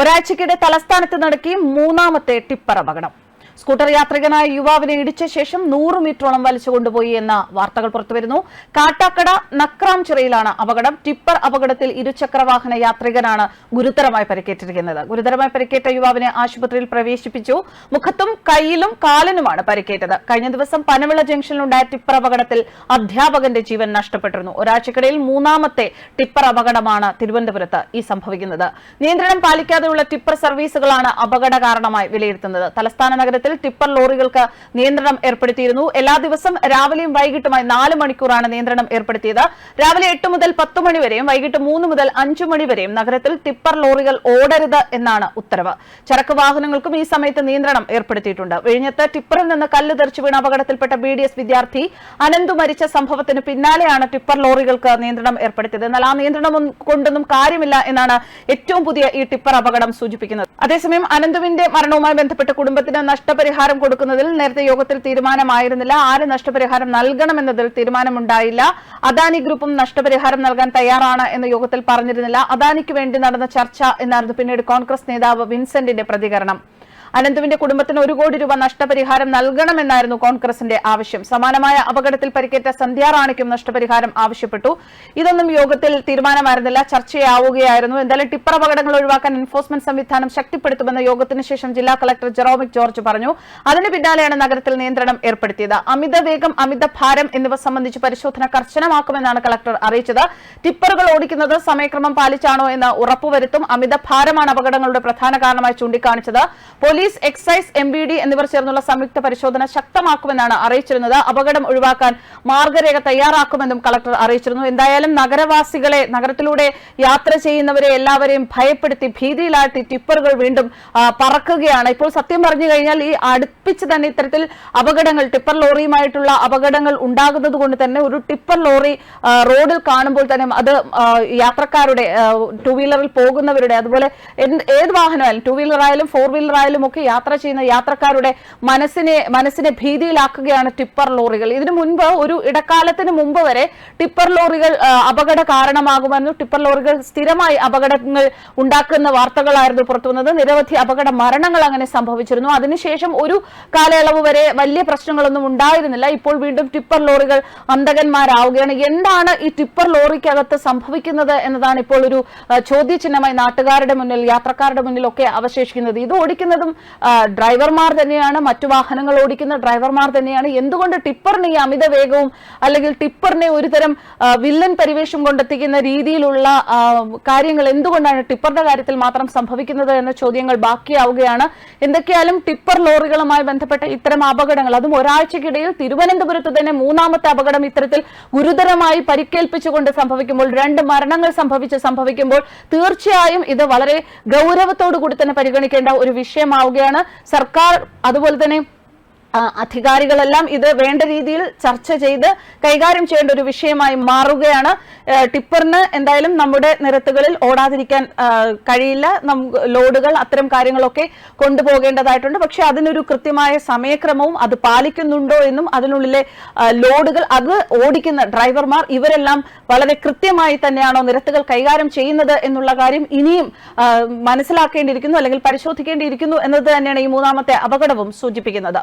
ഒരാഴ്ചക്കിടെ തലസ്ഥാനത്ത് നടക്കി മൂന്നാമത്തെ ടിപ്പർ അപകടം. സ്കൂട്ടർ യാത്രികനായ യുവാവിനെ ഇടിച്ച ശേഷം നൂറ് മീറ്ററോളം വലിച്ചു കൊണ്ടുപോയി എന്ന വാർത്തകൾ പുറത്തുവരുന്നു. കാട്ടാക്കട നക്രാം ചിറയിലാണ് അപകടം. ടിപ്പർ അപകടത്തിൽ ഇരുചക്രവാഹന യാത്രികനാണ് ഗുരുതരമായി പരിക്കേറ്റിരിക്കുന്നത്. ഗുരുതരമായി പരിക്കേറ്റ യുവാവിനെ ആശുപത്രിയിൽ പ്രവേശിപ്പിച്ചു. മുഖത്തും കൈയിലും കാലിനുമാണ് പരിക്കേറ്റത്. കഴിഞ്ഞ ദിവസം പനവിള ജംഗ്ഷനിലുണ്ടായ ടിപ്പർ അപകടത്തിൽ അധ്യാപകന്റെ ജീവൻ നഷ്ടപ്പെട്ടിരുന്നു. ഒരാഴ്ചക്കിടയിൽ മൂന്നാമത്തെ ടിപ്പർ അപകടമാണ് തിരുവനന്തപുരത്ത് ഈ സംഭവിക്കുന്നത്. നിയന്ത്രണം പാലിക്കാതെയുള്ള ടിപ്പർ സർവീസുകളാണ് അപകട കാരണമായി വിലയിരുത്തുന്നത്. തലസ്ഥാന നഗരത്തിൽ ടിപ്പർ ലോറികൾക്ക് നിയന്ത്രണം ഏർപ്പെടുത്തിയിരുന്നു. എല്ലാ ദിവസം രാവിലെയും വൈകിട്ടുമായി നാല് മണിക്കൂറാണ് നിയന്ത്രണം ഏർപ്പെടുത്തിയത്. രാവിലെ എട്ട് മുതൽ പത്ത് മണിവരെയും വൈകിട്ട് മൂന്ന് മുതൽ അഞ്ചു മണിവരെയും നഗരത്തിൽ ടിപ്പർ ലോറികൾ ഓടരുത് എന്നാണ് ഉത്തരവ്. ചരക്ക് വാഹനങ്ങൾക്കും ഈ സമയത്ത് നിയന്ത്രണം ഏർപ്പെടുത്തിയിട്ടുണ്ട്. വിഴിഞ്ഞത്ത് ടിപ്പറിൽ നിന്ന് കല്ല് തെറിച്ചു വീണ അപകടത്തിൽപ്പെട്ട ബി വിദ്യാർത്ഥി അനന്തു മരിച്ച സംഭവത്തിന് പിന്നാലെയാണ് ടിപ്പർ ലോറികൾക്ക് നിയന്ത്രണം ഏർപ്പെടുത്തിയത്. എന്നാൽ ആ നിയന്ത്രണം കൊണ്ടൊന്നും കാര്യമില്ല എന്നാണ് ഏറ്റവും പുതിയ ഈ ടിപ്പർ അപകടം സൂചിപ്പിക്കുന്നത്. അതേസമയം അനന്തുവിന്റെ മരണവുമായി ബന്ധപ്പെട്ട് കുടുംബത്തിന് നഷ്ടപരിഹാരം കൊടുക്കുന്നതിൽ നേരത്തെ യോഗത്തിൽ തീരുമാനമായിരുന്നില്ല. ആര് നഷ്ടപരിഹാരം നൽകണമെന്നതിൽ തീരുമാനമുണ്ടായില്ല. അദാനി ഗ്രൂപ്പും നഷ്ടപരിഹാരം നൽകാൻ തയ്യാറാണ് എന്ന് യോഗത്തിൽ പറഞ്ഞിരുന്നില്ല. അദാനിക്ക് വേണ്ടി നടന്ന ചർച്ച എന്നായിരുന്നു പിന്നീട് കോൺഗ്രസ് നേതാവ് വിൻസെന്റിന്റെ പ്രതികരണം. അനന്തുവിന്റെ കുടുംബത്തിന് ഒരു കോടി രൂപ നഷ്ടപരിഹാരം നൽകണമെന്നായിരുന്നു കോൺഗ്രസിന്റെ ആവശ്യം. സമാനമായ അപകടത്തിൽ പരിക്കേറ്റ സന്ധ്യ റാണിക്കും നഷ്ടപരിഹാരം ആവശ്യപ്പെട്ടു. ഇതൊന്നും യോഗത്തിൽ തീരുമാനമായിരുന്നില്ല. ചർച്ചയാവുകയായിരുന്നു. എന്തായാലും ടിപ്പർ അപകടങ്ങൾ ഒഴിവാക്കാൻ എൻഫോഴ്സ്മെന്റ് സംവിധാനം ശക്തിപ്പെടുത്തുമെന്ന് യോഗത്തിന് ശേഷം ജില്ലാ കളക്ടർ ജെറോമിക് ജോർജ് പറഞ്ഞു. അതിന് പിന്നാലെയാണ് നഗരത്തിൽ നിയന്ത്രണം ഏർപ്പെടുത്തിയത്. അമിത വേഗം അമിത ഭാരം എന്നിവ സംബന്ധിച്ച് പരിശോധന കർശനമാക്കുമെന്നാണ് കളക്ടർ അറിയിച്ചത്. ടിപ്പറുകൾ ഓടിക്കുന്നത് സമയക്രമം പാലിച്ചാണോ എന്ന് ഉറപ്പുവരുത്തും. അമിത ഭാരമാണ് അപകടങ്ങളുടെ പ്രധാന കാരണമായി ചൂണ്ടിക്കാണിച്ചത്. Police excise M B D എന്നിവർ ചേർന്നുള്ള സംയുക്ത പരിശോധന ശക്തമാക്കുമെന്നാണ് അറിയിച്ചിരുന്നത്. അപകടം ഒഴിവാക്കാൻ മാർഗരേഖ തയ്യാറാക്കുമെന്നും കളക്ടർ അറിയിച്ചിരുന്നു. എന്തായാലും നഗരവാസികളെ നഗരത്തിലൂടെ യാത്ര ചെയ്യുന്നവരെ എല്ലാവരെയും ഭയപ്പെടുത്തി ഭീതിയിലാഴ്ത്തി ടിപ്പറുകൾ വീണ്ടും പറക്കുകയാണ്. ഇപ്പോൾ സത്യം പറഞ്ഞു കഴിഞ്ഞാൽ ഈ അടുപ്പിച്ച് തന്നെ ഇത്തരത്തിൽ അപകടങ്ങൾ ടിപ്പർ ലോറിയുമായിട്ടുള്ള അപകടങ്ങൾ ഉണ്ടാകുന്നത് കൊണ്ട് തന്നെ ഒരു ടിപ്പർ ലോറി റോഡിൽ കാണുമ്പോൾ തന്നെ അത് യാത്രക്കാരുടെ ടൂ വീലറിൽ പോകുന്നവരുടെ അതുപോലെ ഏത് വാഹനമായാലും ടൂ വീലർ ആയാലും ഫോർ വീലർ ആയാലും ഒക്കെ യാത്ര ചെയ്യുന്ന യാത്രക്കാരുടെ മനസ്സിനെ മനസ്സിനെ ഭീതിയിലാക്കുകയാണ് ടിപ്പർ ലോറികൾ. ഇതിനു മുൻപ് ഒരു ഇടക്കാലത്തിന് മുമ്പ് വരെ ടിപ്പർ ലോറികൾ അപകട കാരണമാകുമെന്നും ടിപ്പർ ലോറികൾ സ്ഥിരമായി അപകടങ്ങൾ ഉണ്ടാക്കുന്ന വാർത്തകളായിരുന്നു പുറത്തു വന്നത് നിരവധി അപകട മരണങ്ങൾ അങ്ങനെ സംഭവിച്ചിരുന്നു. അതിനുശേഷം ഒരു കാലയളവ് വരെ വലിയ പ്രശ്നങ്ങളൊന്നും ഉണ്ടായിരുന്നില്ല. ഇപ്പോൾ വീണ്ടും ടിപ്പർ ലോറികൾ അന്തകന്മാരാവുകയാണ് എന്താണ് ഈ ടിപ്പർ ലോറിക്കകത്ത് സംഭവിക്കുന്നത് എന്നതാണ് ഇപ്പോൾ ഒരു ചോദ്യചിഹ്നമായി നാട്ടുകാരുടെ മുന്നിൽ യാത്രക്കാരുടെ മുന്നിലൊക്കെ അവശേഷിക്കുന്നത്. ഇത് ഓടിക്കുന്നതും ഡ്രൈവർമാർ തന്നെയാണ് മറ്റു വാഹനങ്ങൾ ഓടിക്കുന്ന ഡ്രൈവർമാർ തന്നെയാണ്. എന്തുകൊണ്ട് ടിപ്പറിന് ഈ അമിത വേഗവും അല്ലെങ്കിൽ ടിപ്പറിനെ ഒരുതരം വില്ലൻ പരിവേഷം കൊണ്ടെത്തിക്കുന്ന രീതിയിലുള്ള കാര്യങ്ങൾ എന്തുകൊണ്ടാണ് ടിപ്പറിന്റെ കാര്യത്തിൽ മാത്രം സംഭവിക്കുന്നത് എന്ന ചോദ്യങ്ങൾ ബാക്കിയാവുകയാണ്. എന്തൊക്കെയാലും ടിപ്പർ ലോറികളുമായി ബന്ധപ്പെട്ട ഇത്തരം അപകടങ്ങൾ അതും ഒരാഴ്ചക്കിടയിൽ തിരുവനന്തപുരത്ത് തന്നെ മൂന്നാമത്തെ അപകടം ഇത്തരത്തിൽ ഗുരുതരമായി പരിക്കേൽപ്പിച്ചുകൊണ്ട് സംഭവിക്കുമ്പോൾ രണ്ട് മരണങ്ങൾ സംഭവിച്ച് സംഭവിക്കുമ്പോൾ തീർച്ചയായും ഇത് വളരെ ഗൗരവത്തോടു കൂടി തന്നെ പരിഗണിക്കേണ്ട ഒരു വിഷയമാവുകയാണ് സർക്കാർ അതുപോലെ തന്നെ അധികാരികളെല്ലാം ഇത് വേണ്ട രീതിയിൽ ചർച്ച ചെയ്ത് കൈകാര്യം ചെയ്യേണ്ട ഒരു വിഷയമായി മാറുകയാണ്. ടിപ്പറിന് എന്തായാലും നമ്മുടെ നിരത്തുകളിൽ ഓടാതിരിക്കാൻ കഴിയില്ല. ലോഡുകൾ അത്തരം കാര്യങ്ങളൊക്കെ കൊണ്ടുപോകേണ്ടതായിട്ടുണ്ട്. പക്ഷെ അതിനൊരു കൃത്യമായ സമയക്രമവും അത് പാലിക്കുന്നുണ്ടോ എന്നും അതിനുള്ളിലെ ലോഡുകൾ അത് ഓടിക്കുന്ന ഡ്രൈവർമാർ ഇവരെല്ലാം വളരെ കൃത്യമായി തന്നെയാണോ നിരത്തുകൾ കൈകാര്യം ചെയ്യുന്നത് എന്നുള്ള കാര്യം ഇനിയും മനസ്സിലാക്കേണ്ടിയിരിക്കുന്നു അല്ലെങ്കിൽ പരിശോധിക്കേണ്ടിയിരിക്കുന്നു എന്നത് തന്നെയാണ് ഈ മൂന്നാമത്തെ അപകടവും സൂചിപ്പിക്കുന്നത്.